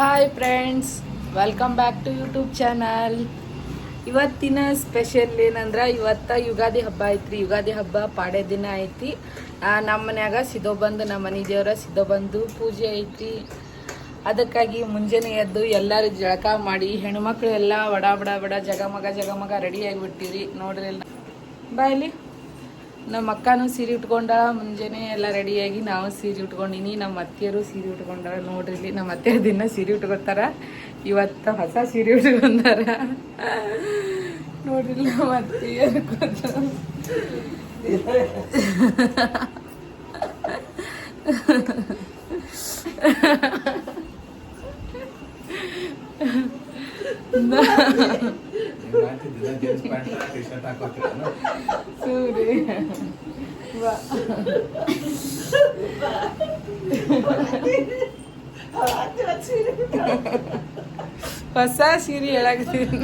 Hi friends welcome back to YouTube channel ಇವತ್ತಿನ special ಏನಂದ್ರೆ ಇವತ್ತ ಯುಗಾದಿ ಹಬ್ಬ ಐತ್ರಿ. ಯುಗಾದಿ ಹಬ್ಬ ಪಾಡೆ ದಿನ ಐತಿ. ನಮ್ಮ ಮನ್ಯಾಗ ಸಿದೋ ಬಂದು, ನಮ್ಮ ಮನೆ ದೇವರ ಸಿದೋ ಬಂದು ಪೂಜೆ ಐತಿ. ಅದಕ್ಕಾಗಿ ಮುಂಜಾನೆ ಎದ್ದು ಎಲ್ಲರೂ ಜಳಕ ಮಾಡಿ ಹೆಣ್ಮಕ್ಳು ಎಲ್ಲ ಬಡ ಬಡ ಬಡ ಜಗಮಗ ಜಗಮಗ ರೆಡಿ ಆಗಿಬಿಟ್ಟಿರಿ ನೋಡ್ರಿ ಎಲ್ಲ ಬಾಯಲ್ಲಿ ನಮ್ಮ ಅಕ್ಕನೂ ಸೀರೆ ಉಟ್ಕೊಂಡ ಮುಂಜಾನೆ ಎಲ್ಲ ರೆಡಿಯಾಗಿ ನಾವು ಸೀರೆ ಉಟ್ಕೊಂಡಿನಿ, ನಮ್ಮ ಅತ್ತೆಯರು ಸೀರೆ ಉಟ್ಕೊಂಡಾರ ನೋಡ್ರಿ ಇಲ್ಲಿ, ನಮ್ಮ ಅತ್ತೆ ದಿನ ಸೀರೆ ಉಟ್ಕೊತಾರ ಇವತ್ತು ಹೊಸ ಸೀರೆ ಉಟ್ಕೊಂಡಾರ ನೋಡ್ರಿ ನಮ್ಮ ಅತ್ತಿಯರು. ಹೊಸ ಸೀರೆ ಹೇಳಾಕತ್ತೀನಿ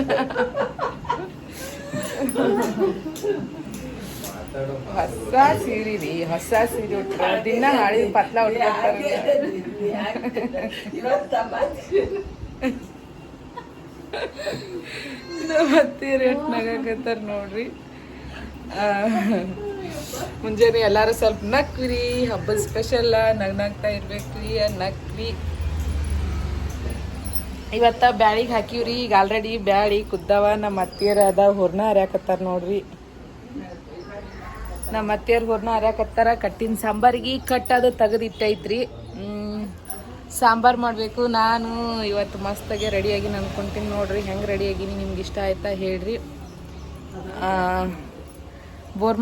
ಹೊಸ ಸೀರೆ ರೀ ಹೊಸ ಸೀರೆ ಉಟ್ರ ದಿನ ಹಾಳಿದ ಪತ್ಲ ಉಟ್ಕೊತಾರೆ ಮತ್ತೆ ರೇಟ್ ನಗಾಕತ್ತಾರ ನೋಡ್ರಿ. ಮುಂಜಾನೆ ಎಲ್ಲಾರು ಸ್ವಲ್ಪ ನಕ್ರಿ, ಹಬ್ಬದ ಸ್ಪೆಷಲ್ ನಗ್ ನಗ್ತಾ ಇರ್ಬೇಕ್ರಿ ನಕ್ರಿ. ಇವತ್ತ ಬ್ಯಾಳಿಗೆ ಹಾಕಿವ್ರಿ, ಈಗ ಆಲ್ರೆಡಿ ಬ್ಯಾಳಿ ಕುದ್ದವ ನಮ್ಮ ಅತ್ತಿಯರ ಅದ ಹೊರ್ನ ಹರ್ಯಾಕತ್ತಾರ ನೋಡ್ರಿ. ನಮ್ಮ ಅತ್ತಿಯರ್ ಹೊರ್ನ ಹರ್ಯಾಕತ್ತಾರ, ಕಟ್ಟಿನ ಸಾಂಬಾರಿಗೆ ಕಟ್ ಅದು ತೆಗೆದಿಟ್ಟೈತ್ರಿ. ಸಾಂಬಾರು ಮಾಡಬೇಕು. ನಾನು ಇವತ್ತು ಮಸ್ತಾಗೆ ರೆಡಿಯಾಗಿ ಅಂದ್ಕೊಂತೀನಿ ನೋಡ್ರಿ, ಹೆಂಗೆ ರೆಡಿಯಾಗಿನಿ ನಿಮ್ಗೆ ಇಷ್ಟ ಆಯ್ತಾ ಹೇಳ್ರಿ.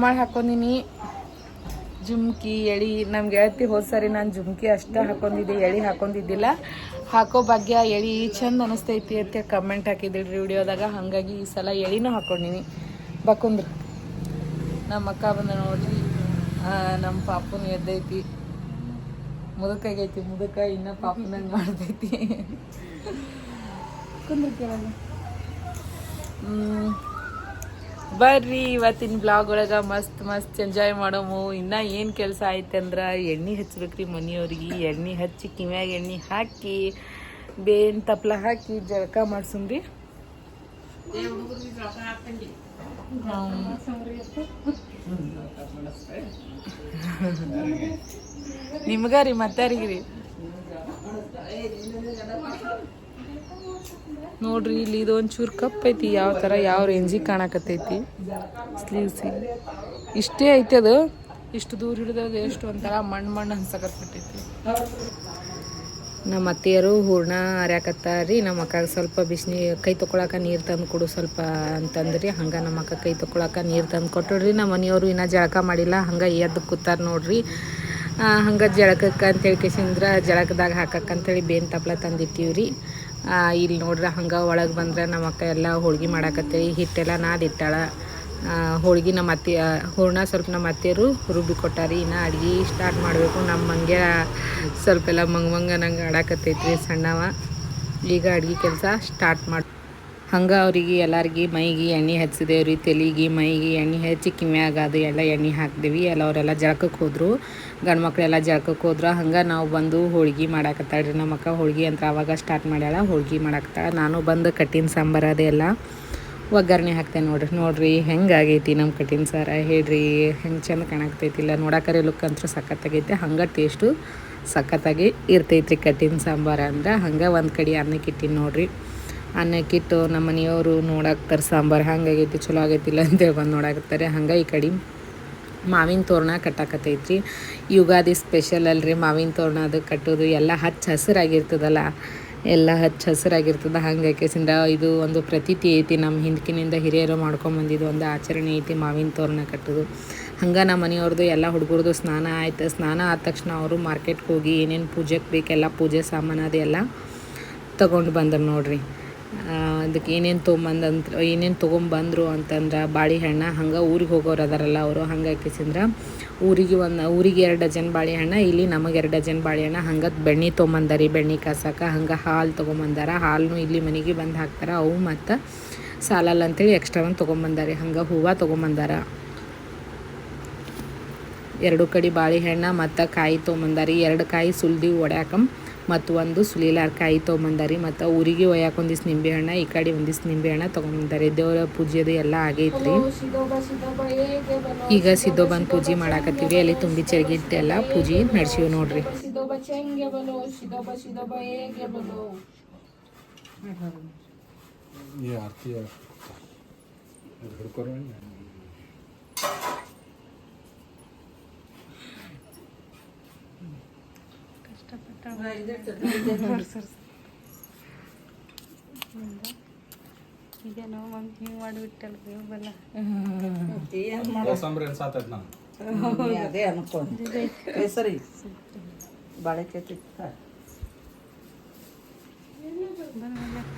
ಮಾಡಿ ಹಾಕೊಂಡಿನಿ. ಜುಮ್ಕಿ, ಎಳಿ ನಮ್ಗೆ ಗೆಳತಿ ಹೋದ್ ಸರಿ ನಾನು ಜುಮ್ಕಿ ಅಷ್ಟೇ ಹಾಕೊಂಡಿದ್ದೆ, ಎಳಿ ಹಾಕೊಂಡಿದ್ದಿಲ್ಲ. ಹಾಕೋ ಭಾಗ್ಯ, ಎಳಿ ಚಂದ ಅನಿಸ್ತೈತಿ ಅಂತ ಕಮೆಂಟ್ ಹಾಕಿದ್ರಿ ವಿಡಿಯೋದಾಗ. ಹಾಗಾಗಿ ಈ ಸಲ ಎಳಿನೂ ಹಾಕೊಂಡಿನಿ. ಬಕುಂದ್ರ ನಮ್ಮ ಅಕ್ಕ ಬಂದ ನೋಡ್ರಿ. ನಮ್ಮ ಪಾಪುನ ಎದ್ದೈತಿ. ಮುದಕಾಗೈತಿ ಮುದುಕ ಇನ್ನ ಪಾಪನಂಗೆ ಮಾಡ್ತೈತಿ. ಬರ್ರಿ ಇವತ್ತಿನ ಬ್ಲಾಗ್ ಒಳಗ ಮಸ್ತ್ ಮಸ್ತ್ ಎಂಜಾಯ್ ಮಾಡೋಮು. ಇನ್ನ ಏನ್ ಕೆಲಸ ಐತೆ ಅಂದ್ರ ಎಣ್ಣೆ ಹಚ್ಬೇಕ್ರಿ ಮನಿಯವ್ರಿಗೆ. ಎಣ್ಣೆ ಹಚ್ಚಿ ಕಿವ್ಯಾಗ ಎಣ್ಣೆ ಹಾಕಿ ಬೇನ್ ತಪ್ಲ ಹಾಕಿ ಜಳಕ ಮಾಡ್ಸುಮ್ರಿ. ನಿಮ್ಗ ರೀ ಮತ್ತಾರಿಗೆ ರೀ. ನೋಡ್ರಿ, ಇಲ್ಲಿ ಇದು ಒಂಚೂರು ಕಪ್ ಐತಿ, ಯಾವ ಥರ ಯಾವ ರೇಂಜಿ ಕಾಣಕತ್ತೈತಿ. ಸ್ಲೀವ್ಸ್ ಇಷ್ಟೇ ಐತಿ ಅದು. ಇಷ್ಟು ದೂರ ಹಿಡಿದಾಗ ಎಷ್ಟು ಒಂಥರ ಮಣ್ಣು ಮಣ್ಣು ಅನ್ಸಕತ್ಬಿಟ್ಟೈತಿ ನಮ್ಮ ಅತ್ತೆಯರು ಹೂರ್ಣ ಅರ್ಯಾಕತ್ತಾರಿ ನಮ್ಮ ಅಕ್ಕಾಗ ಸ್ವಲ್ಪ ಬಿಸಿನಿ, ಕೈ ತೊಕೊಳಕ ನೀರು ತಂದು ಕೊಡು ಸ್ವಲ್ಪ ಅಂತಂದ್ರಿ. ಹಂಗೆ ನಮ್ಮ ಅಕ್ಕ ಕೈ ತೊಕೊಳಕ ನೀರು ತಂದು ಕೊಟ್ಟಡ್ರಿ. ನಮ್ಮ ಮನೆಯವರು ಇನ್ನೂ ಜಳಕ ಮಾಡಿಲ್ಲ. ಹಂಗೆ ಎದ್ದು ಕೂತಾರೆ ನೋಡ್ರಿ. ಹಂಗೆ ಜಳಕಕ್ಕೆ ಅಂತೇಳಿ ಕೇಸಿಂದ್ರ ಜಳಕದಾಗ ಹಾಕಕ್ಕಂಥೇಳಿ ಬೇನ್ ತಪ್ಲ ತಂದಿರ್ತೀವಿ ರೀ ಇಲ್ಲಿ ನೋಡ್ರೆ ಹಂಗೆ ಒಳಗೆ ಬಂದ್ರೆ ನಮ್ಮ ಅಕ್ಕ ಎಲ್ಲ ಹೋಳ್ಗೆ ಮಾಡಾಕತ್ತೇಳಿ ಹಿಟ್ಟೆಲ್ಲ ನಾದಿಟ್ಟಾಳ ಹೋಳ್ಗೆ ನಮ್ಮ ಅತ್ತೆ ಹೂರ್ಣ ಸ್ವಲ್ಪ ನಮ್ಮ ಅತ್ತೆಯರು ರುಬ್ಬಿ ಕೊಟ್ಟಾರಿ. ಇನ್ನು ಅಡ್ಗೆ ಸ್ಟಾರ್ಟ್ ಮಾಡಬೇಕು. ನಮ್ಮ ಹಂಗೆ ಸ್ವಲ್ಪ ಎಲ್ಲ ಮಂಗ ಮಂಗ ನಂಗೆ ಆಡಾಕತ್ತೈತ್ರಿ ಸಣ್ಣವ. ಈಗ ಅಡ್ಗೆ ಕೆಲಸ ಸ್ಟಾರ್ಟ್ ಮಾಡಿ ಹಂಗೆ ಅವ್ರಿಗೆ ಎಲ್ಲರಿಗೆ ಮೈಗೆ ಎಣ್ಣೆ ಹಚ್ಚಿದೇವ್ರಿ, ತಲೆಗೆ ಮೈಗೆ ಎಣ್ಣೆ ಹಚ್ಚಿ ಕಿಮ್ಯಾಗ ಅದು ಎಲ್ಲ ಎಣ್ಣೆ ಹಾಕ್ದೇವಿ. ಎಲ್ಲ ಅವರೆಲ್ಲ ಜಳಕಕ್ಕೆ ಹೋದರು. ಗಂಡು ಮಕ್ಕಳೆಲ್ಲ ಜಳಕಕ್ಕೆ ಹೋದ್ರು ಹಂಗೆ ನಾವು ಬಂದು ಹೋಳ್ಗೆ ಮಾಡಾಕತ್ತಾಳ್ರಿ. ನಮ್ಮ ಅಕ್ಕ ಹೋಳ್ಗೆ ಅಂತ ಆವಾಗ ಸ್ಟಾರ್ಟ್ ಮಾಡ್ಯಾಳ, ಹೋಳ್ಗೆ ಮಾಡಾಕತ್ತಾಳ. ನಾನು ಬಂದು ಕಟ್ಟಿನ ಸಾಂಬಾರು ಅದೆಲ್ಲ ಒಗ್ಗರಣೆ ಹಾಕ್ತೇನೆ ನೋಡ್ರಿ. ನೋಡ್ರಿ ಹೆಂಗಾಗೈತಿ ನಮ್ಮ ಕಟ್ಟಿನ ಸಾರ. ಹೇಳ್ರಿ ಹೆಂಗೆ ಚಂದ ಕಾಣಾಕ್ತೈತಿಲ್ಲ ನೋಡಾಕರೆ ಲುಕ್ ಅಂತೂ ಸಖತ್ತಾಗೈತೆ. ಹಂಗೆ ಟೇಸ್ಟು ಸಖತ್ತಾಗಿ ಇರ್ತೈತ್ರಿ ಕಟ್ಟಿನ ಸಾಂಬಾರು ಅಂದ್ರೆ. ಹಂಗೆ ಒಂದು ಕಡೆ ಅನ್ನಕ್ಕೆ ಇಟ್ಟಿನಿ ನೋಡ್ರಿ. ಅನ್ನಕ್ಕಿಟ್ಟು ನಮ್ಮ ಮನೆಯವರು ನೋಡಾಕ್ತಾರೆ ಸಾಂಬಾರು, ಹಂಗಾಗೈತಿ, ಚಲೋ ಆಗೈತಿಲ್ಲ ಅಂತೇಳಿ ಬಂದು ನೋಡಾಕತ್ತಾರೆ. ಹಂಗೆ ಈ ಕಡೆ ಮಾವಿನ ತೋರಣ ಕಟ್ಟಾಕತ್ತೈತ್ರಿ. ಯುಗಾದಿ ಸ್ಪೆಷಲ್ ಅಲ್ರಿ, ಮಾವಿನ ತೋರಣ ಅದು ಕಟ್ಟೋದು. ಎಲ್ಲ ಹಚ್ಚ ಹಸಿರಾಗಿರ್ತದಲ್ಲ, ಎಲ್ಲ ಹಚ್ಚ ಹಸಿರಾಗಿರ್ತದೆ. ಹಂಗೆ ಕೇಸಿಂದ ಇದು ಒಂದು ಪ್ರತೀತಿ ಐತಿ. ನಮ್ಮ ಹಿಂದಕಿನಿಂದ ಹಿರಿಯರು ಮಾಡ್ಕೊಂಬಂದಿದ್ದು ಒಂದು ಆಚರಣೆ ಐತಿ, ಮಾವಿನ ತೋರಣ ಕಟ್ಟೋದು. ಹಂಗೆ ನಮ್ಮ ಮನೆಯವ್ರದ್ದು ಎಲ್ಲ ಹುಡುಗರದು ಸ್ನಾನ ಆಯ್ತು. ಸ್ನಾನ ಆದ ತಕ್ಷಣ ಅವರು ಮಾರ್ಕೆಟ್ಗೆ ಹೋಗಿ ಏನೇನು ಪೂಜೆಗೆ ಬೇಕೆಲ್ಲ ಪೂಜೆ ಸಾಮಾನು ಅದೆಲ್ಲ ತಗೊಂಡು ಬಂದರು ನೋಡ್ರಿ. ಅದಕ್ಕೆ ಏನೇನು ತೊಗೊಂಬಂದಂತ ಏನೇನು ತೊಗೊಂಬಂದರು ಅಂತಂದ್ರೆ ಬಾಳೆಹಣ್ಣು ಹಂಗೆ ಊರಿಗೆ ಹೋಗೋರು ಅದಾರಲ್ಲ ಅವರು, ಹಂಗೆ ಕಿಸಿಂದ್ರ ಊರಿಗೆ ಒಂದು ಊರಿಗೆ ಎರಡು ಡಜನ್ ಬಾಳೆಹಣ್ಣು ಇಲ್ಲಿ ನಮಗೆ ಎರಡು ಡಜನ್ ಬಾಳೆಹಣ್ಣು ಹಂಗೆ ಬೆಣ್ಣೆ ತೊಗೊಂಬಂದಾರಿ, ಬೆಣ್ಣೆ ಕಾಸಕ, ಹಂಗೆ ಹಾಲು ತೊಗೊಂಬಂದಾರ ಹಾಲನ್ನು ಇಲ್ಲಿ ಮನೆಗೆ ಬಂದು ಹಾಕ್ತಾರೆ, ಅವು ಮತ್ತು ಸಾಲಲ್ಲ ಅಂತೇಳಿ ಎಕ್ಸ್ಟ್ರಾ ಒಂದು ತೊಗೊಂಬಂದಾರಿ, ಹಂಗೆ ಹೂವು ತೊಗೊಂಬಂದಾರ. ಎರಡು ಕಡೆ ಬಾಳೆಹಣ್ಣು ಮತ್ತು ಕಾಯಿ ತೊಗೊಂಬಂದಾರಿ, ಎರಡು ಕಾಯಿ ಸುಲ್ದಿ ಒಡ್ಯಾಕ ಮತ್ತು ಒಂದು ಸುಲೀಲಾರ ಕಾಯಿ ತೊಗೊಂಬಂದಾರಿ ಮತ್ತು ಊರಿಗೆ ಒಯ್ಯಾಕ ಒಂದಿಷ್ಟು ನಿಂಬೆಹಣ್ಣು ಈ ಕಡೆ ಒಂದಿಷ್ಟು ನಿಂಬೆಹಣ್ಣು ತೊಗೊಂಬಂದಾರಿ ದೇವರ ಪೂಜೆದು ಎಲ್ಲ ಆಗೈತ್ರಿ ಈಗ ಸಿದ್ದೋಬನ್ ಪೂಜೆ ಮಾಡಾಕತ್ತೀವಿ ಅಲ್ಲಿ ತುಂಬಿ ಚರ್ಗಿಟ್ಟು ಎಲ್ಲ ಪೂಜೆ ನಡೆಸಿವಿ ನೋಡ್ರಿ ये आरती है ಹಿಂಗೆ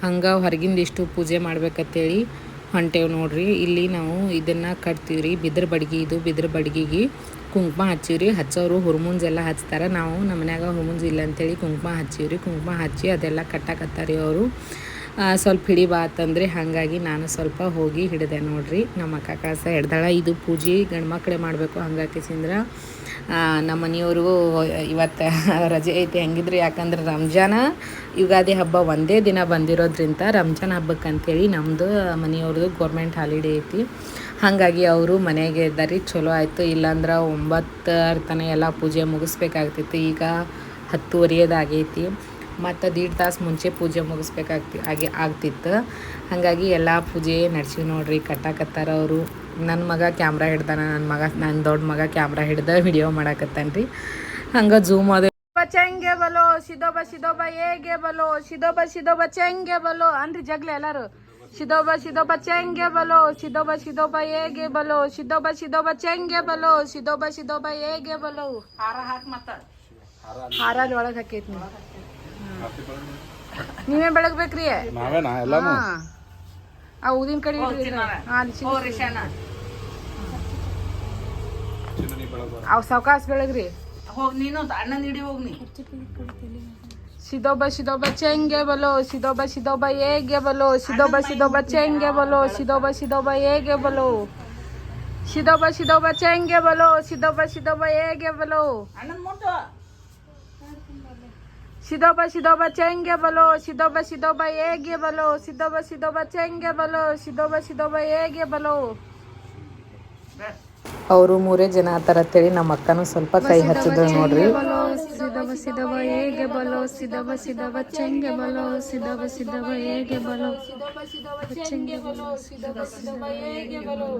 ಹಂಗೆ ಹೊರಗಿಂದ ಇಷ್ಟು ಪೂಜೆ ಮಾಡ್ಬೇಕಂತೇಳಿ ಹೊಂಟೇವು ನೋಡ್ರಿ. ಇಲ್ಲಿ ನಾವು ಇದನ್ನ ಕಟ್ತೀವಿ ರೀ ಬಿದ್ರ ಬಡ್ಗಿ ಇದು, ಬಿದ್ರ ಬಡ್ಗಿಗೆ. ಕುಂಕುಮ ಹಚ್ಚಿವ್ರಿ, ಹಚ್ಚೋರು ಹುರ್ಮುಂಜ್ ಎಲ್ಲ ಹಚ್ತಾರೆ. ನಾವು ನಮ್ಮ ಮನ್ಯಾಗ ಇಲ್ಲ ಅಂತೇಳಿ ಕುಂಕುಮ ಹಚ್ಚಿವ್ರಿ. ಕುಂಕುಮ ಹಚ್ಚಿ ಅದೆಲ್ಲ ಕಟ್ಟಾಕತ್ತಾರಿ ಅವರು. ಸ್ವಲ್ಪ ಹಿಡಿಬಾತಂದ್ರೆ ಹಾಗಾಗಿ ನಾನು ಸ್ವಲ್ಪ ಹೋಗಿ ಹಿಡಿದೆ ನೋಡ್ರಿ. ನಮ್ಮ ಅಕ್ಕ ಕಳಸ ಹಿಡ್ದಾಳ ಇದು ಪೂಜೆ ಗಂಡು ಮಕ್ಕಳೇ ಮಾಡಬೇಕು ಹಂಗಾಕಿಸಿಂದ್ರೆ ನಮ್ಮ ಮನೆಯವರು ಇವತ್ತು ರಜೆ ಐತಿ ಹೆಂಗಿದ್ರಿ ಯಾಕಂದ್ರೆ ರಂಜಾನ ಯುಗಾದಿ ಹಬ್ಬ ಒಂದೇ ದಿನ ಬಂದಿರೋದ್ರಿಂದ ರಂಜಾನ್ ಹಬ್ಬಕ್ಕೆ ಅಂತೇಳಿ ನಮ್ಮದು ಮನೆಯವ್ರದ್ದು ಗೌರ್ಮೆಂಟ್ ಹಾಲಿಡೇ ಐತಿ. ಹಾಗಾಗಿ ಅವರು ಮನೆಗೆ ಇದ್ದಾರೆ. ಚಲೋ ಆಯಿತು. ಇಲ್ಲಾಂದ್ರೆ ಒಂಬತ್ತರ ತನಕ ಎಲ್ಲ ಪೂಜೆ ಮುಗಿಸ್ಬೇಕಾಗ್ತಿತ್ತು. ಈಗ ಹತ್ತುವರೆಯದಾಗೈತಿ. ಮತ್ತು ದೀಡ್ ತಾಸು ಮುಂಚೆ ಪೂಜೆ ಮುಗಿಸ್ಬೇಕಾಗ್ತಿ ಆಗಿ ಆಗ್ತಿತ್ತು. ಹಾಗಾಗಿ ಎಲ್ಲ ಪೂಜೆ ನಡ್ಸಿವಿ ನೋಡ್ರಿ. ಕಟ್ಟಾಕತ್ತಾರ ಅವರು. ನನ್ನ ಮಗ ಕ್ಯಾಮ್ರಾ ಹಿಡ್ದಾನ ನನ್ನ ಮಗ ನನ್ನ ದೊಡ್ಡ ಮಗ ಕ್ಯಾಮ್ರಾ ಹಿಡ್ದ ವಿಡಿಯೋ ಮಾಡಾಕತ್ತಾನ ರೀ ಹಂಗೆ ಝೂಮ್ ಅದ ಚೆಂಗೆ ಬಲೋ ಸಿದೋಬ ಸಿದೋಬ ಹೇಗೆ ಬಲೋ ಸಿದೋಬ ಸಿದೋಬ ಚೆಂಗೆ ಬಲೋ. ಅನ್ರಿ ಜಗ್ಲ ಎಲ್ಲಾರು. ಸಿದೋಬ ಸಿದೋಬ ಚೆಂಗೆ ಬಲೋ ಸಿದೋಬ ಸಿದೋಬ ಹೇಗೆ ಬಲೋ ಸಿದೋಬ ಸಿದೋಬ ಚೆಂಗೆ ಬಲೋ ಸಿದೋಬ ಸಿದೋಬ ಹೇಗೆ ಬಲೋ. ಹಾರ ಹಾಕಿ ಮತ್ತ. ಹಾರ ಒಳಗೆ ಹಾಕೈತಿ ನೀವು ಬೆಳಗ್ಬೇಕ್ರಿ? ನಾವೇನಾ ಎಲ್ಲಾನು? ಆ ಊದಿನ ಕಡೆ ಇಡ್ರಿ ಅವ್ ಸಾವಕಾಶ ಬೆಳಗ್ರಿ. ಹೋಗ್ ನೀನು ಅಣ್ಣನ ಹಿಡಿ ಹೋಗ್ ನೀ. ಸಿದೋಬ ಸಿದೋಬ ಚೆಂಗೆ ಬಲೋ ಸಿದೋಬ ಸಿದೋಬ ಹೇಗೆ ಬಲೋ ಸಿದೋಬ ಸಿದೋಬ ಚೆಂಗೆ ಬಲೋ ಸಿದೋಬ ಸಿದೋಬ ಹೇಗೆ ಬಲೋ. ಸಿದೋಬ ಸಿದೋಬ ಚೆಂಗೆ ಬಲೋ ಸಿದೋಬ ಸಿದೋಬ ಹೇಗೆ ಬಲೋ. ಅಣ್ಣನ ಮುಟ್ಟು. ಸಿದೋಬ ಸಿದೋಬ ಚೆಂಗೆ ಬಲೋ ಸಿದೋಬ ಸಿದೋಬ ಹೇಗೆ ಬಲೋ ಸಿದೋಬ ಸಿದೋಬ ಚೆಂಗೆ ಬಲೋ ಸಿದೋಬ ಸಿದೋಬ ಹೇಗೆ ಬಲೋ. ಅವರು ಮೂರೇ ಜನ ಆತರ ಅಂತೇಳಿ ನಮ್ಮ ಅಕ್ಕನೂ ಸ್ವಲ್ಪ ಕೈ ಹಚ್ಚಿದ್ರು ನೋಡ್ರಿ. ಸಿದವ ಸಿದವ ಹೇಗೆ ಬಲೋ ಸಿದವ ಸಿದವ ಚೆಂಗೆ ಬಲೋ ಸಿದವ ಸಿದವ ಹೇಗೆ ಬಲೋ. ಚೆಂಗೆ ಬಲೋ ಸಿದವ ಸಿದವ ಹೇಗೆ ಬಲೋ.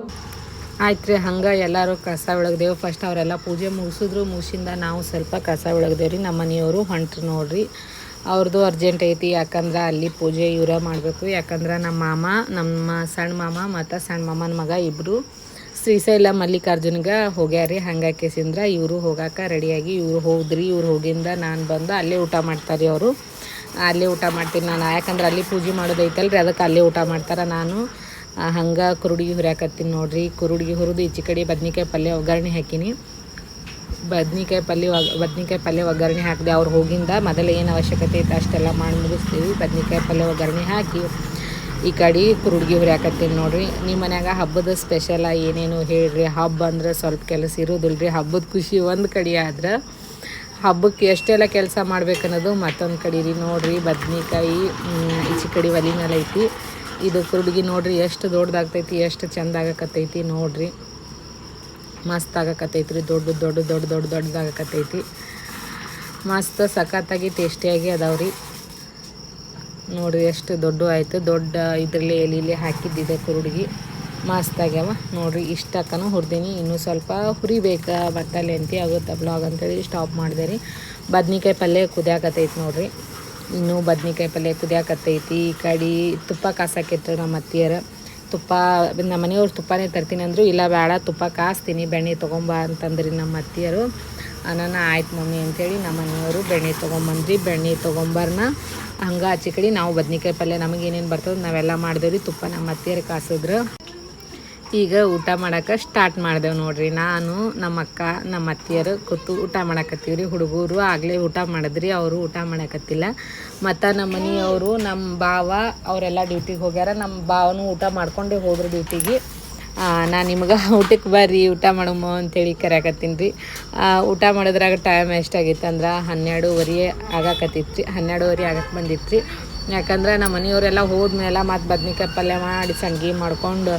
ಆಯ್ತು ರೀ, ಹಂಗೆ ಎಲ್ಲರೂ ಕಸ ಒಳಗ್ದೇವು. ಫಸ್ಟ್ ಅವರೆಲ್ಲ ಪೂಜೆ ಮುಗಿಸಿದ್ರು, ಮುಗಿಸಿಂದ ನಾವು ಸ್ವಲ್ಪ ಕಸ ಬೆಳಗ್ದೇವು ರೀ, ನಮ್ಮ ಮನೆಯವರು ಹೊಂಟ್ರು ನೋಡ್ರಿ. ಅವ್ರದ್ದು ಅರ್ಜೆಂಟ್ ಐತಿ, ಯಾಕಂದ್ರೆ ಅಲ್ಲಿ ಪೂಜೆ ಇವರ ಮಾಡಬೇಕು. ಯಾಕಂದ್ರೆ ನಮ್ಮ ಮಾಮ, ನಮ್ಮ ಸಣ್ಣ ಮಾಮ ಮತ್ತು ಸಣ್ಣ ಮಾಮನ ಮಗ ಇಬ್ಬರು ಶ್ರೀಶೈಲ ಮಲ್ಲಿಕಾರ್ಜುನ್ಗೆ ಹೋಗ್ಯಾರಿ ಹಂಗಾಕೇಸಿಂದ್ರ ಇವರು ಹೋಗಾಕ ರೆಡಿಯಾಗಿ ಇವರು ಹೋದ್ರಿ, ಇವ್ರು ಹೋಗಿಂದ ನಾನು ಬಂದು ಅಲ್ಲೇ ಊಟ ಮಾಡ್ತಾರೆ ಅವರು. ಅಲ್ಲೇ ಊಟ ಮಾಡ್ತೀನಿ ನಾನು, ಯಾಕಂದ್ರೆ ಅಲ್ಲಿ ಪೂಜೆ ಮಾಡೋದೈತಲ್ರಿ ಅದಕ್ಕೆ ಅಲ್ಲೇ ಊಟ ಮಾಡ್ತಾರೆ ನಾನು. ಹಂಗೆ ಕುರುಡಿಗೆ ಹುರಿಯಾಕತ್ತೀನಿ ನೋಡ್ರಿ. ಕುರುಡಿಗೆ ಹುರಿದು ಈಚೆ ಕಡೆ ಬದ್ನಿಕಾಯಿ ಪಲ್ಯ ಒಗ್ಗರಣೆ ಹಾಕಿನಿ. ಬದ್ನಿಕಾಯಿ ಪಲ್ಯ ಬದ್ನಿಕಾಯಿ ಪಲ್ಯ ಒಗ್ಗರಣೆ ಹಾಕಿದೆ ಅವ್ರು ಹೋಗಿಂದ ಮೊದಲು ಏನು ಅವಶ್ಯಕತೆ ಐತೆ ಅಷ್ಟೆಲ್ಲ ಮಾಡಿ ಮುಗಿಸ್ತೀವಿ. ಬದ್ನಿಕಾಯಿ ಪಲ್ಯ ಒಗ್ಗರಣೆ ಹಾಕಿ ಈ ಕಡೆ ಕುರುಡ್ಗಿ ಹುರಿಯಾಕತ್ತೀನಿ ನೋಡ್ರಿ. ನಿಮ್ಮ ಮನ್ಯಾಗ ಹಬ್ಬದ ಸ್ಪೆಷಲ ಏನೇನು ಹೇಳ್ರಿ? ಹಬ್ಬ ಅಂದ್ರೆ ಸ್ವಲ್ಪ ಕೆಲಸ ಇರೋದಿಲ್ಲ ರೀ ಹಬ್ಬದ ಖುಷಿ ಒಂದು ಕಡೆ ಆದ್ರೆ ಹಬ್ಬಕ್ಕೆ ಎಷ್ಟೆಲ್ಲ ಕೆಲಸ ಮಾಡ್ಬೇಕನ್ನೋದು ಮತ್ತೊಂದು ಕಡೆ ರೀ ನೋಡಿರಿ. ಬದ್ನಿಕಾಯಿ ಈಚೆ ಕಡೆ ಒಲಿ ಮೇಲೆ ಐತಿ. ಇದು ಕುರುಡುಗಿ ನೋಡ್ರಿ, ಎಷ್ಟು ದೊಡ್ಡದಾಗ್ತೈತಿ, ಎಷ್ಟು ಚಂದ ಆಗಕತ್ತೈತಿ ನೋಡ್ರಿ. ಮಸ್ತ್ ಆಗಕತ್ತೈತಿ ರೀ ದೊಡ್ಡ ದೊಡ್ಡ ದೊಡ್ಡ ದೊಡ್ಡ, ದೊಡ್ಡದಾಗಕತ್ತೈತಿ. ಮಸ್ತ್ ಸಖತ್ತಾಗಿ, ಟೇಸ್ಟಿಯಾಗಿ ಅದಾವ್ರಿ. ನೋಡ್ರಿ, ಎಷ್ಟು ದೊಡ್ಡ ಆಯಿತು. ದೊಡ್ಡ ಇದರಲ್ಲಿ ಎಲೆಯಲ್ಲಿ ಹಾಕಿದ್ದಿದೆ ಕುರುಡುಗಿ. ಮಸ್ತ್ ಆಗ್ಯಾವ. ನೋಡ್ರಿ ಇಷ್ಟಕ್ಕೂ ಹುರಿದೀನಿ. ಇನ್ನೂ ಸ್ವಲ್ಪ ಹುರಿಬೇಕಾ ಮತ್ತೆ ಲೆಂತಿ ಆಗುತ್ತೆ ಬ್ಲಾಗ್ ಅಂತೇಳಿ ಸ್ಟಾಪ್ ಮಾಡಿದೆ ರೀ. ಬದ್ನಿಕಾಯಿ ಪಲ್ಯ ಕುದಿಯಾಕತ್ತೈತಿ ನೋಡ್ರಿ. ಇನ್ನೂ ಬದ್ನಿಕಾಯಿ ಪಲ್ಯ ಕುದಿಯಾಕತ್ತೈತಿ. ಈ ಕಡೆ ತುಪ್ಪ ಕಾಸಾಕಿತ್ತು ನಮ್ಮ ಅತ್ತಿಯರ. ತುಪ್ಪ, ನಮ್ಮ ಮನೆಯವ್ರು ತುಪ್ಪನೇ ತರ್ತೀನಿ ಅಂದರು ಇಲ್ಲ ಬೇಡ, ತುಪ್ಪ ಕಾಸ್ತೀನಿ, ಬೆಣ್ಣೆ ತೊಗೊಂಬ ಅಂತಂದ್ರಿ ನಮ್ಮ ಅತ್ತಿಯರು. ನಾನು ಆಯ್ತು ಮಮ್ಮಿ ಅಂತೇಳಿ ನಮ್ಮ ಮನೆಯವರು ಬೆಣ್ಣೆ ತೊಗೊಂಬಂದ್ರಿ. ಬೆಣ್ಣೆ ತೊಗೊಂಬರ್ನ ಹಂಗೆ ಆಚೆ ಕಡೆ ನಾವು ಬದ್ನಿಕಾಯಿ ಪಲ್ಯ ನಮಗೇನೇನು ಬರ್ತದೆ ನಾವೆಲ್ಲ ಮಾಡಿದೇವ್ರಿ. ತುಪ್ಪ ನಮ್ಮ ಅತ್ತಿಯರು ಕಾಸಿದ್ರು. ಈಗ ಊಟ ಮಾಡಕ್ಕೆ ಸ್ಟಾರ್ಟ್ ಮಾಡಿದೆವು ನೋಡ್ರಿ. ನಾನು ನಮ್ಮ ಅಕ್ಕ ನಮ್ಮ ಅತ್ತಿಯರು ಕೂತು ಊಟ ಮಾಡಕತ್ತೀವಿ ರೀ ಹುಡುಗರು ಆಗಲೇ ಊಟ ಮಾಡಿದ್ರಿ. ಅವರು ಊಟ ಮಾಡಕತ್ತಿಲ್ಲ. ಮತ್ತು ನಮ್ಮ ಮನೆಯವರು, ನಮ್ಮ ಭಾವ ಅವರೆಲ್ಲ ಡ್ಯೂಟಿಗೆ ಹೋಗ್ಯಾರ. ನಮ್ಮ ಭಾವನು ಊಟ ಮಾಡ್ಕೊಂಡೇ ಹೋದ್ರು ಡ್ಯೂಟಿಗೆ ನಾನು ನಿಮ್ಗೆ ಊಟಕ್ಕೆ ಬರ್ರಿ, ಊಟ ಮಾಡಮ್ಮ ಅಂತೇಳಿ ಕರೆಯಕತ್ತೀನಿ ರೀ ಊಟ ಮಾಡಿದ್ರಾಗ ಟೈಮ್ ಎಷ್ಟಾಗಿತ್ತು ಅಂದ್ರೆ ಹನ್ನೆರಡೂವರೆ ಆಗಾಕತ್ತಿತ್ತು ರೀ ಹನ್ನೆರಡುವರೆ ಆಗಕ್ಕೆ ಬಂದಿತ್ತು ರೀ ಯಾಕಂದ್ರೆ ನಮ್ಮ ಮನೆಯವರೆಲ್ಲ ಹೋದ್ಮೇಲೆ ಮತ್ತು ಬದ್ನಿಕಾಯಿ ಪಲ್ಯ ಮಾಡಿ ಸಂಗಿ ಮಾಡ್ಕೊಂಡು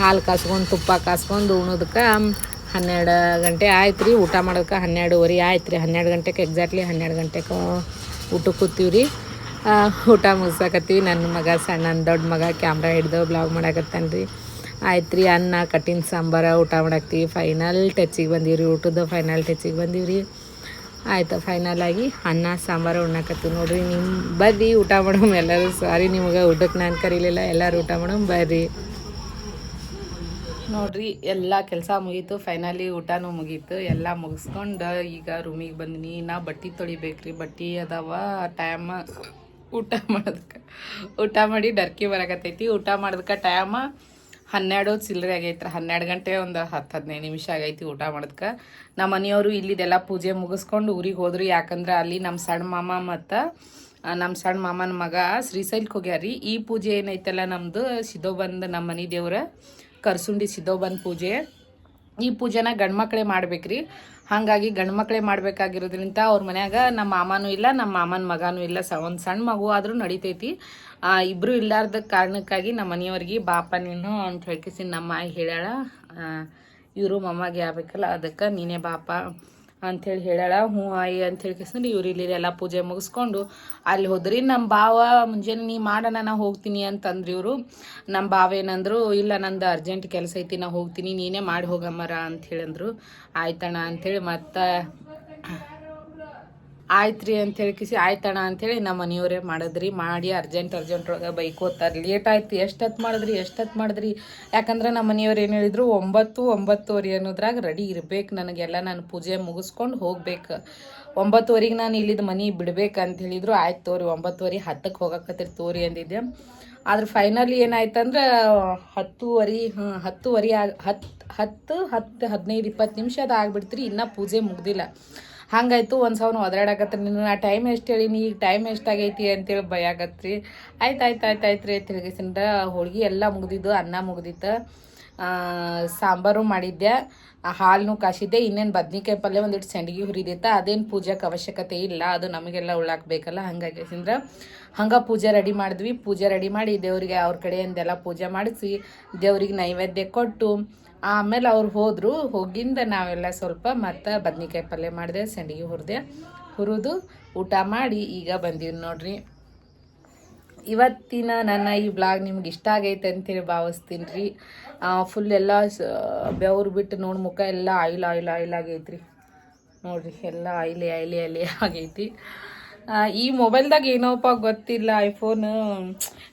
ಹಾಲು ಕಾಸ್ಕೊಂಡು, ತುಪ್ಪ ಕಾಸ್ಕೊಂಡು ಉಣೋದಕ್ಕೆ ಹನ್ನೆರಡು ಗಂಟೆ ಆಯ್ತು ರೀ. ಊಟ ಮಾಡೋಕೆ ಹನ್ನೆರಡುವರೆ ಆಯ್ತು ರೀ. ಹನ್ನೆರಡು ಗಂಟೆಗೆ ಎಕ್ಸಾಕ್ಟ್ಲಿ ಹನ್ನೆರಡು ಗಂಟೆಗೆ ಊಟಕ್ಕೆ ಕೂತೀವಿ ರೀ. ಊಟ ಮುಗಿಸಾಕತ್ತೀವಿ. ನನ್ನ ಮಗ ಸಣ್ಣ ದೊಡ್ಡ ಮಗ ಕ್ಯಾಮ್ರಾ ಹಿಡ್ದು ಬ್ಲಾಗ್ ಮಾಡಾಕತ್ತಾನ ರೀ. ಆಯ್ತು ರೀ, ಅನ್ನ ಕಟ್ಟಿನ ಸಾಂಬಾರ ಊಟ ಮಾಡಾಕ್ತೀವಿ. ಫೈನಲ್ ಟಚಿಗೆ ಬಂದೀವಿ ರೀ. ಊಟದ ಫೈನಲ್ ಟಚಿಗೆ ಬಂದೀವಿ ರೀ. ಆಯ್ತು ಫೈನಲ್ ಆಗಿ ಅನ್ನ, ಸಾಂಬಾರು ಉಣ್ಣಾಕತ್ತೀವಿ ನೋಡಿರಿ. ನಿಮ್ಮ ಬರ್ರಿ, ಊಟ ಮಾಡೋಮ್ ಎಲ್ಲರೂ. ಸಾರಿ ನಿಮ್ಗೆ ಊಟಕ್ಕೆ ನಾನು ಕರೀಲಿಲ್ಲ. ಎಲ್ಲರೂ ಊಟ ಮಾಡೋಮ್ ಬರ್ರಿ. ನೋಡ್ರಿ, ಎಲ್ಲ ಕೆಲಸ ಮುಗೀತು ಫೈನಲಿ ಊಟನೂ ಮುಗೀತು, ಎಲ್ಲ ಮುಗಿಸ್ಕೊಂಡು ಈಗ ರೂಮಿಗೆ ಬಂದಿನಿ ನಾ ಬಟ್ಟೆ ತೊಳಿಬೇಕ್ರಿ, ಬಟ್ಟೆ ಅದಾವ ಟೈಮ್ ಊಟ ಮಾಡೋದಕ್ಕೆ ಊಟ ಮಾಡಿ ಡರ್ಕಿ ಬರಕತ್ತೈತಿ, ಊಟ ಮಾಡೋದಕ್ಕೆ ಟೈಮ್ ಹನ್ನೆರಡು ಚಿಲ್ಲರೆ ಆಗೈತ್ರಿ, ಹನ್ನೆರಡು ಗಂಟೆ ಒಂದು ಹತ್ತು ಹದಿನೈದು ನಿಮಿಷ ಆಗೈತಿ ಊಟ ಮಾಡೋದಕ್ಕೆ ನಮ್ಮ ಮನೆಯವರು ಇಲ್ಲಿದೆಲ್ಲ ಪೂಜೆ ಮುಗಿಸ್ಕೊಂಡು ಊರಿಗೆ ಹೋದ್ರು, ಯಾಕಂದ್ರೆ ಅಲ್ಲಿ ನಮ್ಮ ಸಣ್ಣ ಮಾಮ ಮತ್ತು ನಮ್ಮ ಸಣ್ಣ ಮಾಮನ ಮಗ ಶ್ರೀಶೈಲಕ್ಕೆ ಹೋಗ್ಯಾರಿ. ಈ ಪೂಜೆ ಏನೈತಲ್ಲ ನಮ್ಮದು ಸಿದೋಬಂದ್ ನಮ್ಮ ಮನೆ ದೇವ್ರ ಕರ್ಸುಂಡಿ ಸಿದ್ದೋಬನ್ ಪೂಜೆ. ಈ ಪೂಜೆನ ಗಂಡ್ಮಕ್ಳೇ ಮಾಡ್ಬೇಕ್ರಿ. ಹಾಗಾಗಿ ಗಂಡ್ಮಕ್ಳೇ ಮಾಡ್ಬೇಕಾಗಿರೋದ್ರಿಂದ ಅವ್ರ ಮನ್ಯಾಗ ನಮ್ಮ ಮಾಮನೂ ಇಲ್ಲ ನಮ್ಮ ಮಾಮನ ಮಗನೂ ಇಲ್ಲ. ಸ ಒಂದು ಸಣ್ಣ ಮಗು ಆದರೂ ನಡಿತೈತಿ. ಆ, ಇಬ್ರು ಇಲ್ಲಾರ್ದ ಕಾರಣಕ್ಕಾಗಿ ನಮ್ಮ ಮನೆಯವ್ರಿಗೆ ಬಾಪ ನೀನು ಅಂತ ಹೇಳ್ಕಿಸಿ ನಮ್ಮ ಹೇಳ್ಯಾಳ ಇವರು ಮಮ್ಮಗೆ ಆಗ್ಬೇಕಲ್ಲ ಅದಕ್ಕೆ ನೀನೇ ಬಾಪ. ಅಂಥೇಳಿ ಹೇಳ್ಯಾಳ. ಹ್ಞೂ ಆಯಿ ಅಂತ ಕೇಸಂದ್ರೆ ಇವ್ರು ಇಲ್ಲಿ ಎಲ್ಲ ಪೂಜೆ ಮುಗಿಸ್ಕೊಂಡು ಅಲ್ಲಿ ಹೋದ್ರಿ ನಮ್ಮ ಭಾವ ಮುಂಜಾನೆ ನೀ ಮಾಡೋಣ, ನಾ ಹೋಗ್ತೀನಿ ಅಂತಂದ್ರಿ ಇವರು. ನಮ್ಮ ಭಾವ ಏನಂದ್ರು, ಇಲ್ಲ ನಂದು ಅರ್ಜೆಂಟ್ ಕೆಲಸ ಐತಿ, ನಾ ಹೋಗ್ತೀನಿ, ನೀನೇ ಮಾಡಿ ಹೋಗಮ್ಮರ ಅಂತ ಹೇಳಂದ್ರು ಆಯ್ತಣ್ಣ ಅಂಥೇಳಿ ಮತ್ತೆ ಆಯ್ತು ರೀ ಅಂತ ಹೇಳ್ಕಿಸಿ ಆಯ್ತಣ್ಣ ಅಂತೇಳಿ ನಮ್ಮ ಮನೆಯವರೇ ಮಾಡಿದ್ರಿ. ಮಾಡಿ ಅರ್ಜೆಂಟ್ ಅರ್ಜೆಂಟ್ ಒಳಗೆ ಬೈಕೋತಾರೆ ಲೇಟ್ ಆಯ್ತು ಎಷ್ಟೊತ್ತು ಮಾಡಿದ್ರಿ? ಎಷ್ಟೊತ್ತು ಮಾಡಿದ್ರಿ? ಯಾಕಂದ್ರೆ ನಮ್ಮ ಮನೆಯವ್ರು ಏನು ಹೇಳಿದ್ರು, ಒಂಬತ್ತು, ಒಂಬತ್ತುವರೆ ಅನ್ನೋದ್ರಾಗ ರೆಡಿ ಇರ್ಬೇಕು ನನಗೆಲ್ಲ. ನಾನು ಪೂಜೆ ಮುಗಿಸ್ಕೊಂಡು ಹೋಗ್ಬೇಕು. ಒಂಬತ್ತುವರೆಗೆ ನಾನು ಇಲ್ಲಿದ್ದು ಮನೆ ಬಿಡ್ಬೇಕು ಅಂತ ಹೇಳಿದ್ರು. ಆಯ್ತು ತೋರಿ, ಒಂಬತ್ತುವರೆ ಹತ್ತಕ್ಕೆ ಹೋಗಕತ್ತಿರ್ ತೋರಿ ಅಂದಿದ್ದೆ. ಆದ್ರೆ ಫೈನಲಿ ಏನಾಯ್ತಂದ್ರೆ, ಹತ್ತುವರೆ ಹ್ಞೂ ಹತ್ತುವರೆ ಆಗ, ಹತ್ತು ಹತ್ತು ಹತ್ತು, ಹದಿನೈದು, ಇಪ್ಪತ್ತು ನಿಮಿಷ ಅದು ಆಗ್ಬಿಡ್ತ್ರಿ. ಇನ್ನೂ ಪೂಜೆ ಮುಗ್ದಿಲ್ಲ. ಹಂಗಾಯ್ತು, ಒಂದು ಸಾವಿರ ಒದರಾಡಕತ್ರಿ ನೀನು ಆ ಟೈಮ್ ಎಷ್ಟು ಹೇಳೀನಿ, ಈಗ ಟೈಮ್ ಎಷ್ಟಾಗೈತಿ ಅಂತೇಳಿ ಭಯ ಆಗತ್ತೆ ರೀ ಆಯ್ತು ಆಯ್ತು ಆಯ್ತು ಆಯ್ತು ರೀ ಅಂತ ಹೇಳಿಸಿಂದ ಹೋಳ್ಗೆ ಎಲ್ಲ ಮುಗ್ದಿದ್ದು, ಅನ್ನ ಮುಗ್ದಿತ್ತು. ಸಾಂಬಾರು ಮಾಡಿದ್ದೆ. ಹಾಲು ಕಾಸಿದ್ದೆ. ಇನ್ನೇನು ಬದ್ನಿಕಾಯಿ ಪಲ್ಯ ಒಂದಿಟ್ಟು ಸಂಡಿಗೆ ಹುರಿದಿತ್ತ. ಅದೇನು ಪೂಜೆಗೆ ಅವಶ್ಯಕತೆ ಇಲ್ಲ. ಅದು ನಮಗೆಲ್ಲ ಉಳ್ಳಾಕ್ಬೇಕಲ್ಲ. ಹಂಗಾಗಿ ಅಂದ್ರೆ ಹಂಗೆ ಪೂಜೆ ರೆಡಿ ಮಾಡಿದ್ವಿ. ಪೂಜೆ ರೆಡಿ ಮಾಡಿ ದೇವರಿಗೆ ಅವ್ರ ಕಡೆಯಿಂದೆಲ್ಲ ಪೂಜೆ ಮಾಡಿಸಿ, ದೇವ್ರಿಗೆ ನೈವೇದ್ಯ ಕೊಟ್ಟು ಆಮೇಲೆ ಅವ್ರು ಹೋದರು, ಹೋಗಿಂದ ನಾವೆಲ್ಲ ಸ್ವಲ್ಪ ಮತ್ತು ಬದ್ನಿಕಾಯಿ ಪಲ್ಯ ಮಾಡಿದೆ ಸಂಡಿಗೆ ಹುರಿದೆ. ಹುರಿದು ಊಟ ಮಾಡಿ ಈಗ ಬಂದೀವಿ ನೋಡ್ರಿ. ಇವತ್ತಿನ ನನ್ನ ಈ ಬ್ಲಾಗ್ ನಿಮ್ಗೆ ಇಷ್ಟ ಆಗೈತೆ ಅಂತೇಳಿ ಭಾವಿಸ್ತೀನಿ ರೀ ಫುಲ್ ಎಲ್ಲ ಬೆವ್ರು ಬಿಟ್ಟು ನೋಡಿ ಮುಖ ಎಲ್ಲ ಆಯಿಲ್ ಆಯಿಲ್ ಆಯಿಲ್ ಆಗೈತ್ರಿ. ನೋಡ್ರಿ, ಎಲ್ಲ ಆಯಿಲಿ ಆಯಿಲಿ ಆಯಿಲಿ ಆಗೈತಿ. ಈ ಮೊಬೈಲ್ದಾಗ ಏನೋಪ್ಪ ಗೊತ್ತಿಲ್ಲ ಐಫೋನ್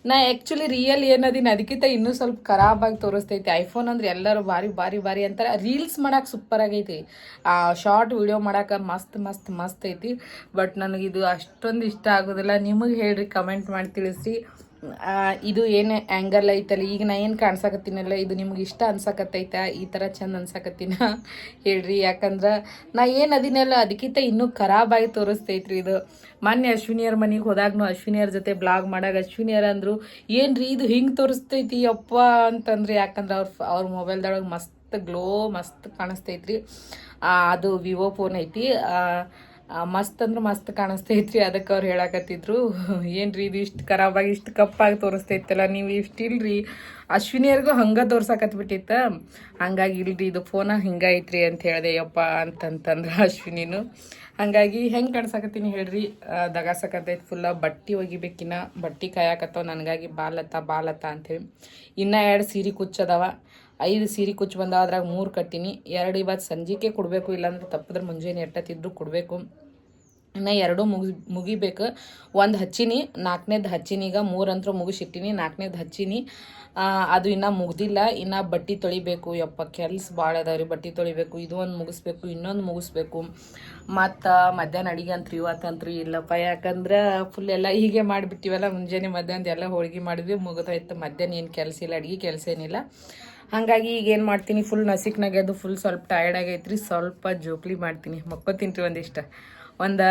ನಾ ಆ್ಯಕ್ಚುಲಿ ರಿಯಲ್ ಏನದಿನ ಅದಕ್ಕಿಂತ ಇನ್ನೂ ಸ್ವಲ್ಪ ಖರಾಬಾಗಿ ತೋರಿಸ್ತೈತಿ. ಐಫೋನ್ ಅಂದ್ರೆ ಎಲ್ಲರೂ ಭಾರಿ ಭಾರಿ ಭಾರಿ ಅಂತಾರೆ. ರೀಲ್ಸ್ ಮಾಡೋಕೆ ಸೂಪರ್ ಆಗೈತಿ. ಆ ಶಾರ್ಟ್ ವಿಡಿಯೋ ಮಾಡೋಕೆ ಮಸ್ತ್ ಮಸ್ತ್ ಮಸ್ತ್ ಐತಿ. ಬಟ್ ನನಗಿದು ಅಷ್ಟೊಂದು ಇಷ್ಟ ಆಗೋದಿಲ್ಲ. ನಿಮಗೆ ಹೇಳ್ರಿ ಕಮೆಂಟ್ ಮಾಡಿ ತಿಳಿಸ್ರಿ. ಆ, ಇದು ಏನು ಆ್ಯಂಗಲ್ ಐತಲ್ಲ, ಈಗ ನಾ ಏನು ಕಾಣ್ಸಕತ್ತೀನಲ್ಲ, ಇದು ನಿಮ್ಗೆ ಇಷ್ಟ ಅನ್ಸಕತ್ತೈತ? ಈ ಥರ ಚಂದ ಅನ್ಸಕತ್ತಿನ? ಹೇಳ್ರಿ, ಯಾಕಂದ್ರೆ ನಾ ಏನು ಅದಿನಲ್ಲ ಅದಕ್ಕಿಂತ ಇನ್ನೂ ಖರಾಬಾಗಿ ತೋರಿಸ್ತೈತ್ರಿ ಇದು. ಮೊನ್ನೆ ಅಶ್ವಿನಿಯರ್ ಮನೆಗೆ ಹೋದಾಗ್ನು ಅಶ್ವಿನಿಯರ್ ಜೊತೆ ಬ್ಲಾಗ್ ಮಾಡಾಗ ಅಶ್ವಿನಿಯರ್ ಅಂದರು ಏನು ರೀ ಇದು ಹಿಂಗೆ ತೋರಿಸ್ತೈತಿ ಅಪ್ಪ ಅಂತಂದ್ರೆ, ಯಾಕಂದ್ರೆ ಅವ್ರ ಅವ್ರ ಮೊಬೈಲ್ದೊಳಗೆ ಮಸ್ತ್ ಗ್ಲೋ ಮಸ್ತ್ ಕಾಣಿಸ್ತೈತ್ರಿ. ಅದು ವಿವೋ ಫೋನ್ ಐತಿ. ಮಸ್ತ್ ಅಂದ್ರೆ ಮಸ್ತ್ ಕಾಣಿಸ್ತೈತ್ರಿ, ಅದಕ್ಕೆ ಅವ್ರು ಹೇಳಕತ್ತಿದ್ರು. ಏನ್ರಿ ಇದು ಇಷ್ಟು ಖರಾಬಾಗಿ, ಇಷ್ಟು ಕಪ್ಪಾಗಿ ತೋರಿಸ್ತೈತಲ್ಲ, ನೀವು ಇಷ್ಟು ಇಲ್ರಿ. ಅಶ್ವಿನಿಯರ್ಗೂ ಹಂಗೆ ತೋರ್ಸಕತ್ಬಿಟ್ಟಿತ್ತ ಹಂಗಾಗಿ ಇಲ್ರಿ, ಇದು ಫೋನ ಹಿಂಗೈತ್ರಿ ಅಂತ ಹೇಳಿದೆ, ಯಪ್ಪ ಅಂತಂತಂದ್ರೆ ಅಶ್ವಿನಿನು. ಹಂಗಾಗಿ ಹೆಂಗೆ ಕಾಣಿಸಕತ್ತೀನಿ ಹೇಳ್ರಿ ದಗಾಸಕತ್ತೈತಿ ಫುಲ್ಲ ಬಟ್ಟೆ ಒಗಿಬೇಕಿನ್ನ ಬಟ್ಟೆ ಕಾಯಕತ್ತವ, ನನಗಾಗಿ ಬಾಲತ್ತ ಬಾಲತ್ತ ಅಂಥೇಳಿ ಇನ್ನ ಎರಡು ಸೀರೆ ಕುಚ್ಚದವ ಐದು ಸೀರೆ ಕುಚ್ಚು ಬಂದಾವ, ಅದ್ರಾಗ ಮೂರು ಕಟ್ಟಿನಿ. ಎರಡು ಇವತ್ತು ಸಂಜಿಕೆ ಕೊಡಬೇಕು, ಇಲ್ಲಾಂದ್ರೆ ತಪ್ಪಿದ್ರೆ ಮುಂಜಾನೆ ಎಟ್ಟತ್ತಿದ್ರು ಕೊಡಬೇಕು. ಇನ್ನು ಎರಡು ಮುಗಿ ಮುಗಿಬೇಕು. ಒಂದು ಹಚ್ಚಿನಿ ನಾಲ್ಕನೇದು ಹಚ್ಚಿನಿ, ಈಗ ಮೂರಂತರೂ ಮುಗಿಸಿಟ್ಟಿನಿ ನಾಲ್ಕನೇದು ಹಚ್ಚಿನಿ. ಅದು ಇನ್ನೂ ಮುಗ್ದಿಲ್ಲ. ಇನ್ನು ಬಟ್ಟೆ ತೊಳಿಬೇಕು. ಯಪ್ಪ, ಕೆಲ್ಸ ಭಾಳ ಅದಾವ್ರಿ ಬಟ್ಟೆ ತೊಳಿಬೇಕು, ಇದು ಒಂದು ಮುಗಿಸ್ಬೇಕು, ಇನ್ನೊಂದು ಮುಗಿಸ್ಬೇಕು. ಮತ್ತು ಮಧ್ಯಾಹ್ನ ಅಡಿಗೆ ಅಂತ್ರಿ ಇವತ್ತಂತ್ರಿ ಇಲ್ಲಪ್ಪ. ಯಾಕಂದ್ರೆ ಫುಲ್ ಎಲ್ಲ ಹೀಗೆ ಮಾಡಿಬಿಟ್ಟಿವಲ್ಲ, ಮುಂಜಾನೆ ಮಧ್ಯಾಹ್ನದ ಎಲ್ಲ ಹೋಳ್ಗೆ ಮಾಡಿದ್ವಿ, ಮುಗಿದೋಯ್ತು. ಮಧ್ಯಾಹ್ನ ಏನು ಕೆಲಸ ಇಲ್ಲ, ಅಡುಗೆ ಕೆಲಸ ಏನಿಲ್ಲ. ಹಾಗಾಗಿ ಈಗ ಏನು ಮಾಡ್ತೀನಿ ಫುಲ್ ನಸಿಕ್ನಾಗೆ ಅದು ಫುಲ್ ಸ್ವಲ್ಪ ಟಯರ್ಡ್ ಆಗೈತ್ರಿ. ಸ್ವಲ್ಪ ಜೋಕ್ಲಿ ಮಾಡ್ತೀನಿ. ಮಕ್ಕೋ ತಿಂತೀವಿ ಒಂದಿಷ್ಟು. ಒಂದು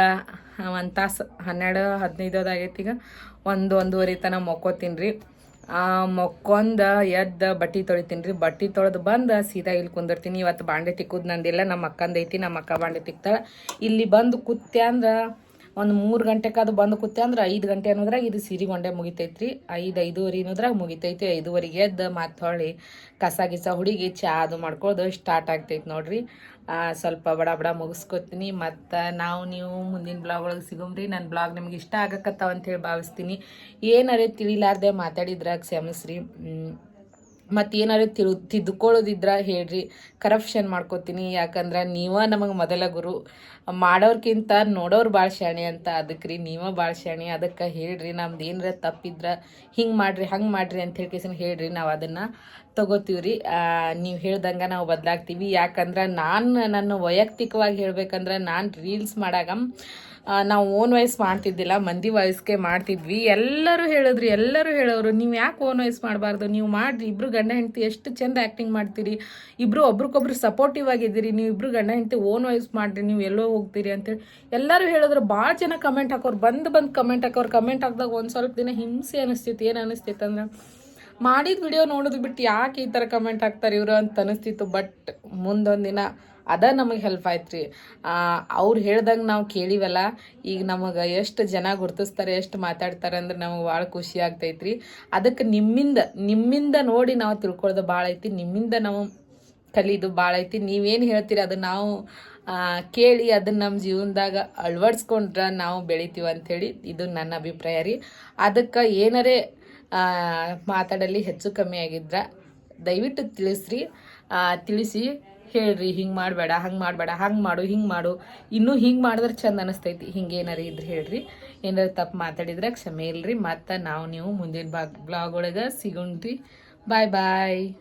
ಒಂದು ತಾಸು, ಹನ್ನೆರಡು ಹದಿನೈದು ಆಗೈತಿ ಈಗ. ಒಂದು ಒಂದೂವರೆ ತನಕ ಮೊಕ್ಕೋತೀನಿ ರೀ ಮೊಕ್ಕೊಂದು ಎದ್ದು ಬಟ್ಟೆ ತೊಳಿತೀನಿ ರೀ ಬಟ್ಟೆ ತೊಳೆದು ಬಂದು ಸೀದಾ ಇಲ್ಲಿ ಕುಂದಿರ್ತೀನಿ. ಇವತ್ತು ಬಾಂಡೆ ತಿಕ್ಕೋದು ನಂದಿಲ್ಲ. ನಮ್ಮ ಅಕ್ಕಂದೈತಿ ನಮ್ಮ ಅಕ್ಕ ಬಾಂಡೆ ತಿಕ್ತಾಳೆ. ಇಲ್ಲಿ ಬಂದು ಕುತ್ತೆ ಅಂದ್ರೆ ಒಂದು ಮೂರು ಗಂಟೆಗೆ ಅದು ಬಂದು ಕೂತೆ ಅಂದ್ರೆ ಐದು ಗಂಟೆ ಅನ್ನೋದ್ರಾಗ ಇದು ಸಿರಿ ಗೊಂಡೆ ಮುಗಿತೈತ್ರಿ. ಐದು, ಐದುವರೆ ಅನ್ನೋದ್ರಾಗ ಮುಗಿತೈತಿ. ಐದುವರೆಗೆ ಎದ್ದು ಮತ್ತು ಹೊಳ್ಳಿ ಕಸ ಗಿಸ ಹುಡುಗಿ ಚಾ ಅದು ಮಾಡ್ಕೊಳ್ಳೋದು ಸ್ಟಾರ್ಟ್ ಆಗ್ತೈತಿ ನೋಡ್ರಿ. ಸ್ವಲ್ಪ ಬಡ ಬಡ ಮುಗಿಸ್ಕೊತೀನಿ. ಮತ್ತು ನಾವು ನೀವು ಮುಂದಿನ ಬ್ಲಾಗ್ ಒಳಗೆ ಸಿಗೋಮ್ರಿ. ನನ್ನ ಬ್ಲಾಗ್ ನಿಮ್ಗೆ ಇಷ್ಟ ಆಗಕತ್ತಾವ ಅಂತೇಳಿ ಭಾವಿಸ್ತೀನಿ. ಏನಾರೇ ತಿಳಿಲಾರ್ದೆ ಮಾತಾಡಿದ್ರಾಗ ಕ್ಷಮಿಸ್ರಿ. ಮತ್ತು ಏನಾದ್ರು ತಿಳು ತಿದ್ದುಕೊಳ್ಳೋದಿದ್ರ ಹೇಳ್ರಿ. ಕರಪ್ಷನ್ ಮಾಡ್ಕೋತೀನಿ. ಯಾಕಂದ್ರೆ ನೀವ ನಮಗೆ ಮೊದಲ ಗುರು. ಮಾಡೋರ್ಕಿಂತ ನೋಡೋರು ಭಾಳ ಶಾಣೆ ಅಂತ ಅದಕ್ಕೆ ರೀ ನೀವ ಭಾಳ ಶಾಣೆ. ಅದಕ್ಕೆ ಹೇಳ್ರಿ. ನಮ್ದು ಏನಾರ ತಪ್ಪಿದ್ರೆ ಹಿಂಗೆ ಮಾಡ್ರಿ, ಹಂಗೆ ಮಾಡ್ರಿ ಅಂತ ಹೇಳ್ಕೇಸಿನ ಹೇಳ್ರಿ. ನಾವು ಅದನ್ನು ತಗೋತೀವಿ ರೀ ನೀವು ಹೇಳ್ದಂಗೆ ನಾವು ಬದಲಾಗ್ತೀವಿ. ಯಾಕಂದ್ರೆ ನಾನು ನನ್ನ ವೈಯಕ್ತಿಕವಾಗಿ ಹೇಳ್ಬೇಕಂದ್ರೆ ನಾನು ರೀಲ್ಸ್ ಮಾಡಾಗ ನಾವು ಓನ್ ವಾಯ್ಸ್ ಮಾಡ್ತಿದ್ದಿಲ್ಲ, ಮಂದಿ ವಾಯ್ಸ್ಗೆ ಮಾಡ್ತಿದ್ವಿ. ಎಲ್ಲರೂ ಹೇಳಿದ್ರಿ, ಎಲ್ಲರೂ ಹೇಳೋರು, ನೀವು ಯಾಕೆ ಓನ್ ವಾಯ್ಸ್ ಮಾಡಬಾರ್ದು? ನೀವು ಮಾಡಿರಿ ಇಬ್ಬರು ಗಂಡ ಹೆಂಡತಿ ಎಷ್ಟು ಚೆಂದ ಆ್ಯಕ್ಟಿಂಗ್ ಮಾಡ್ತೀರಿ? ಇಬ್ಬರು ಒಬ್ರಿಗೊಬ್ರು ಸಪೋರ್ಟಿವ್ ಆಗಿದ್ದೀರಿ, ನೀವು ಇಬ್ಬರು ಗಂಡ ಹೆಂಡತಿ ಓನ್ ವಾಯ್ಸ್ ಮಾಡಿರಿ, ನೀವು ಎಲ್ಲೋ ಹೋಗ್ತೀರಿ ಅಂತೇಳಿ ಎಲ್ಲರೂ ಹೇಳಿದ್ರು ಭಾಳ ಜನ ಕಮೆಂಟ್ ಹಾಕೋರು, ಬಂದು ಬಂದು ಕಮೆಂಟ್ ಹಾಕೋರು. ಕಮೆಂಟ್ ಹಾಕಿದಾಗ ಒಂದು ಸ್ವಲ್ಪ ದಿನ ಹಿಂಸೆ ಅನಿಸ್ತಿತ್ತು. ಏನು ಅನಿಸ್ತಿತ್ತು ಅಂದ್ರೆ, ಮಾಡಿದ ವಿಡಿಯೋ ನೋಡೋದು ಬಿಟ್ಟು ಯಾಕೆ ಈ ಥರ ಕಮೆಂಟ್ ಹಾಕ್ತಾರೆ ಇವರು ಅಂತ ಅನಿಸ್ತಿತ್ತು. ಬಟ್ ಮುಂದೊಂದು ದಿನ ಅದ ನಮಗೆ ಹೆಲ್ಪ್ ಆಯ್ತು ರೀ ಅವ್ರು ಹೇಳ್ದಂಗೆ ನಾವು ಕೇಳಿವಲ್ಲ, ಈಗ ನಮಗೆ ಎಷ್ಟು ಜನ ಗುರ್ತಿಸ್ತಾರೆ, ಎಷ್ಟು ಮಾತಾಡ್ತಾರೆ ಅಂದ್ರೆ ನಮಗೆ ಭಾಳ ಖುಷಿ ಆಗ್ತೈತ್ರಿ. ಅದಕ್ಕೆ ನಿಮ್ಮಿಂದ ನಿಮ್ಮಿಂದ ನೋಡಿ ನಾವು ತಿಳ್ಕೊಳ್ಳೋದು ಭಾಳ ಐತಿ, ನಿಮ್ಮಿಂದ ನಾವು ಕಲಿದು ಭಾಳ ಐತಿ. ನೀವೇನು ಹೇಳ್ತೀರಿ ಅದು ನಾವು ಕೇಳಿ ಅದನ್ನ ನಮ್ಮ ಜೀವನದಾಗ ಅಳವಡಿಸ್ಕೊಂಡ್ರೆ ನಾವು ಬೆಳಿತೀವಿ ಅಂಥೇಳಿ ಇದು ನನ್ನ ಅಭಿಪ್ರಾಯ ರೀ. ಅದಕ್ಕೆ ಏನರೇ ಮಾತಾಡಲಿ ಹೆಚ್ಚು ಕಮ್ಮಿ ಆಗಿದ್ರೆ ದಯವಿಟ್ಟು ತಿಳಿಸ್ರಿ. ತಿಳಿಸಿ ಹೇಳ್ರಿ ಹಿಂಗೆ ಮಾಡಬೇಡ, ಹಂಗೆ ಮಾಡಬೇಡ, ಹಂಗೆ ಮಾಡು, ಹಿಂಗೆ ಮಾಡು. ಇನ್ನೂ ಹಿಂಗೆ ಮಾಡಿದ್ರೆ ಚಂದ ಅನಿಸ್ತೈತಿ. ಹಿಂಗೆ ಏನಾರು ಇದ್ರೆ ಹೇಳ್ರಿ. ಏನಾರ ತಪ್ಪು ಮಾತಾಡಿದ್ರೆ ಕ್ಷಮೆ ಇಲ್ರಿ. ಮತ್ತು ನಾವು ನೀವು ಮುಂದಿನ ಬ್ಲಾಗ್ ಒಳಗೆ ಸಿಗೋಣ್ರಿ. ಬಾಯ್ ಬಾಯ್